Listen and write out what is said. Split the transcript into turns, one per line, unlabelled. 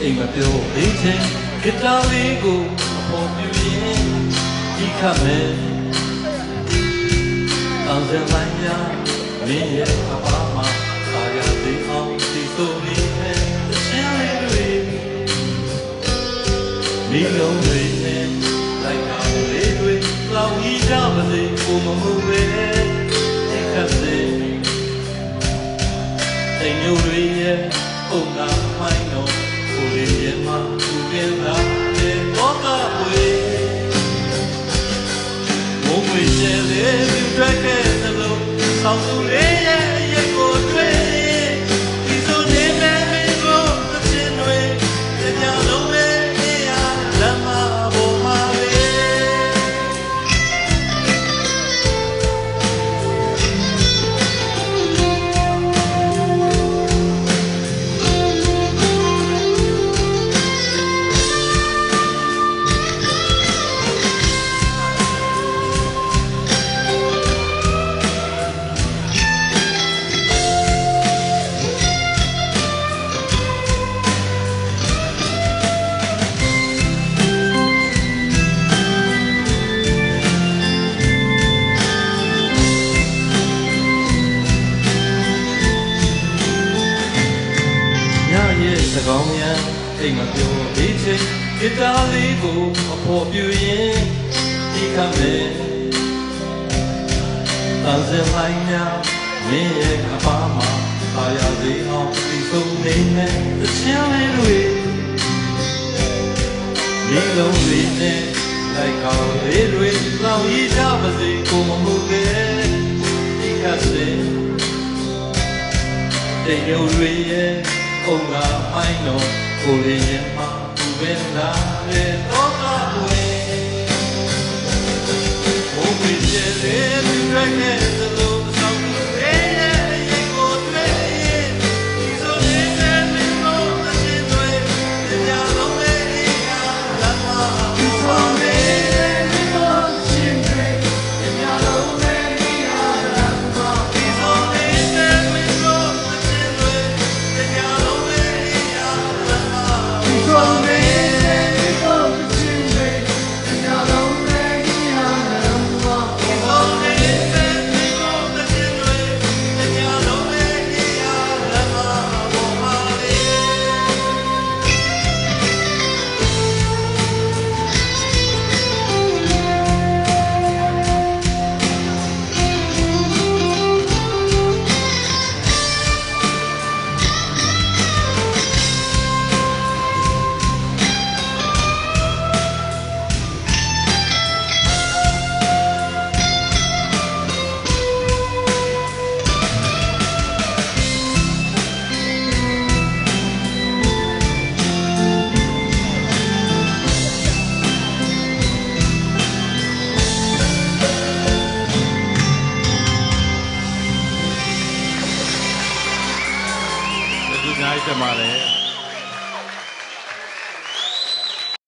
အိမ်မပြောသေးချင်းဂီတာလေးကိုအပေါ်ပြရင်ဒီခတ်မယ်အောင်စံပိုင်းများမင်းရဲ့အပါမှာပါရသေးအောင်ဒီဆိုလေးနဲ့အချင်းလေးတွေမိလုံးတွေနဲ့လိုက်တာလေးတွေလောင်ကြီးကြပါစေကိုမမှုပဲဒီခတ်စေတိမ်မျိုးတွေရဲ့ အုံနာမိုင်းတော်ကိုလေးရဲ့မှာသူပြင်းလာတဲ့ဘောကဝေမုံဝေကျဲလေးသူထွက်ခဲ့သလိုဆောင်းသူလေး အိမ်မပြောဒီချိန်ဂီတာလေးကိုအဖို့ပြရင်ဒီခမယ်တန်စင်လိုက်များမင်းရဲ့အပါမှာပါရစေအောင်ဒီဆုံးနေနဲ့တချင်လေးတွေဒီလုံးတွေနဲ့လိုက်ကောင်းလေးတွေလောင်ရကြပါစေကိုမမှုပဲဒီခတ်စေတိမ်မျိုးတွေရဲ့အုံလာအိုင်းတော်ကိုရင်းမှာဘူပဲ လာတဲ့တော့က
ဒီအများကြီးတက်ပါတယ်